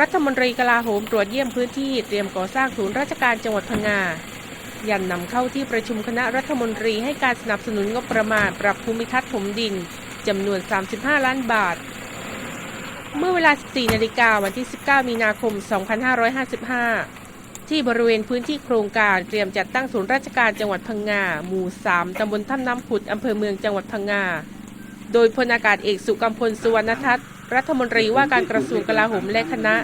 รัฐมนตรีกลาโหมตรวจเยี่ยมพื้นที่เตรียมก่อสร้างศูนย์ราชการจังหวัดพังงายันนำเข้าที่ประชุมคณะรัฐมนตรีให้การสนับสนุนงบประมาณปรับภูมิทัศน์ถมดินจำนวน 35 ล้านบาท เมื่อเวลา 14 นาฬิกาวันที่ 19 มีนาคม 2555 ที่บริเวณพื้นที่โครงการเตรียมจัดตั้งศูนย์ราชการจังหวัดพังงา หมู่ 3 ตำบลถ้ำน้ำผุด อำเภอเมืองจังหวัดพังงา โดยพลอากาศเอกสุกัมพลสุวรรณทัศน์ รัฐมนตรีว่าการกระทรวงกลาโหมและคณะ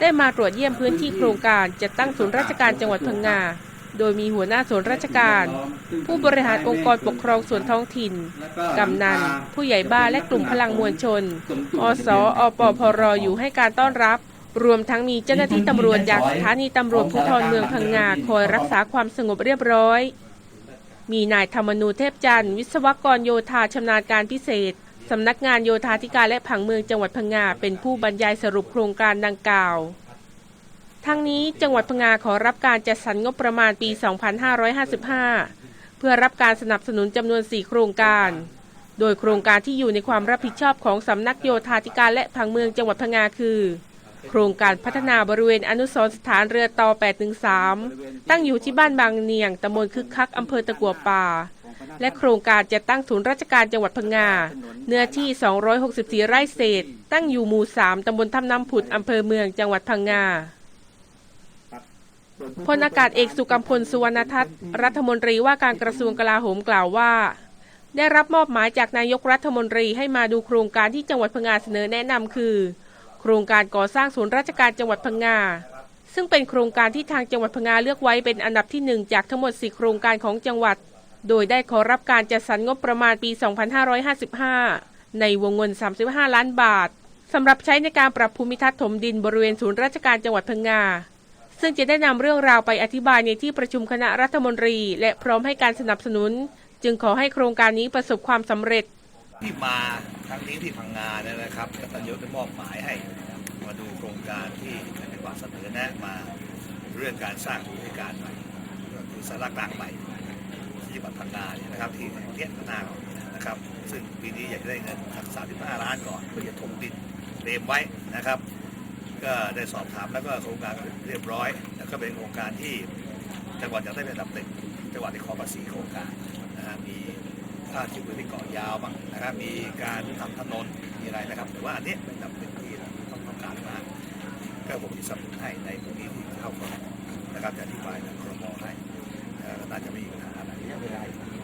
ได้มาตรวจเยี่ยมพื้นที่โครงการจัดตั้งศูนย์ราชการจังหวัดพังงา โดยมีหัวหน้าส่วนราชการ ผู้บริหารองค์กรปกครองส่วนท้องถิ่น กำนัน ผู้ใหญ่บ้านและกลุ่มพลังมวลชน อสอปพรอยู่ให้การต้อนรับ รวมทั้งมีเจ้าหน้าที่ตำรวจจากสถานีตำรวจภูธรเมืองพังงาคอยรักษาความสงบเรียบร้อย มีนายธรรมนูเทพจันทร์วิศวกรโยธาชำนาญการพิเศษ สำนักงานโยธาธิการและผังเมืองจังหวัดพังงาเป็นผู้บรรยายสรุปโครงการดังกล่าวทั้งนี้จังหวัดพังงาขอรับการจัดสรรงบประมาณปี 2555 เพื่อรับการสนับสนุนจำนวน 4 โครงการ โดยโครงการที่อยู่ในความรับผิดชอบของสำนักโยธาธิการและผังเมืองจังหวัดพังงาคือ โครงการพัฒนาบริเวณอนุสรสถานเรือต่อ 813 ตั้งอยู่ที่บ้านบางเนียงตำบลคึกคักอำเภอตะกัวป่า และโครงการจะตั้งศูนย์ราชการจังหวัดพังงา เนื้อที่ 264 ไร่เศษ ตั้งอยู่หมู่ 3 ตำบลถ้ำน้ำผุด อำเภอเมือง จังหวัดพังงาพลอากาศเอกสุกัมพลสุวรรณทัศน์รัฐมนตรีว่าการกระทรวงกลาโหมกล่าวว่า ได้รับมอบหมายจากนายกรัฐมนตรีให้มาดูโครงการที่จังหวัดพังงาเสนอแนะนำคือ โครงการก่อสร้างศูนย์ราชการจังหวัดพังงาซึ่งเป็นโครงการที่ทางจังหวัดพังงาเลือกไว้เป็นอันดับที่หนึ่งจากทั้งหมด 4 โครงการของจังหวัด โดยได้ขอรับการจัดสรรงบประมาณปี 2555 ในวงเงิน 35 ล้านบาทสำหรับใช้ในการปรับภูมิทัศน์ถมดินบริเวณศูนย์ราชการจังหวัดพังงา ซึ่งจะได้นำเรื่องราวไปอธิบายในที่ประชุมคณะรัฐมนตรี และพร้อมให้การสนับสนุน จึงขอให้โครงการนี้ประสบความสำเร็จ ที่มาครั้งนี้ที่พังงาเนี่ยนะครับก็ท่านนายกได้มอบหมายให้มาดูโครงการที่เป็นความเสนอแนะมาเรื่องการสร้างบริการใหม่ก็คือสาระกลางใหม่ ที่จังหวัดพังงาเนี่ยนะครับที่เทียนนาเราเนี่ยนะครับ ซึ่งปีนี้อยากได้เงินสัก35ล้านก่อนเพื่อจะถมดินเตรียมไว้นะครับ ก็ได้สอบถามแล้วก็โครงการเรียบร้อย แล้วก็เป็นโครงการที่จังหวัดอยากได้เป็นอันดับหนึ่งจังหวัดที่ขอภาษีโครงการนะฮะมีท่าที่บริเกาะยาวบ้างนะครับ มีการทำถนนมีอะไรนะครับแต่ว่าอันนี้เป็นจำเป็นที่เราต้องต้องการมากก็ผมจะสนับสนุนให้ในตรงนี้ที่เข้ามานะครับจะอธิบายทางครมให้น่าจะม่ 给大。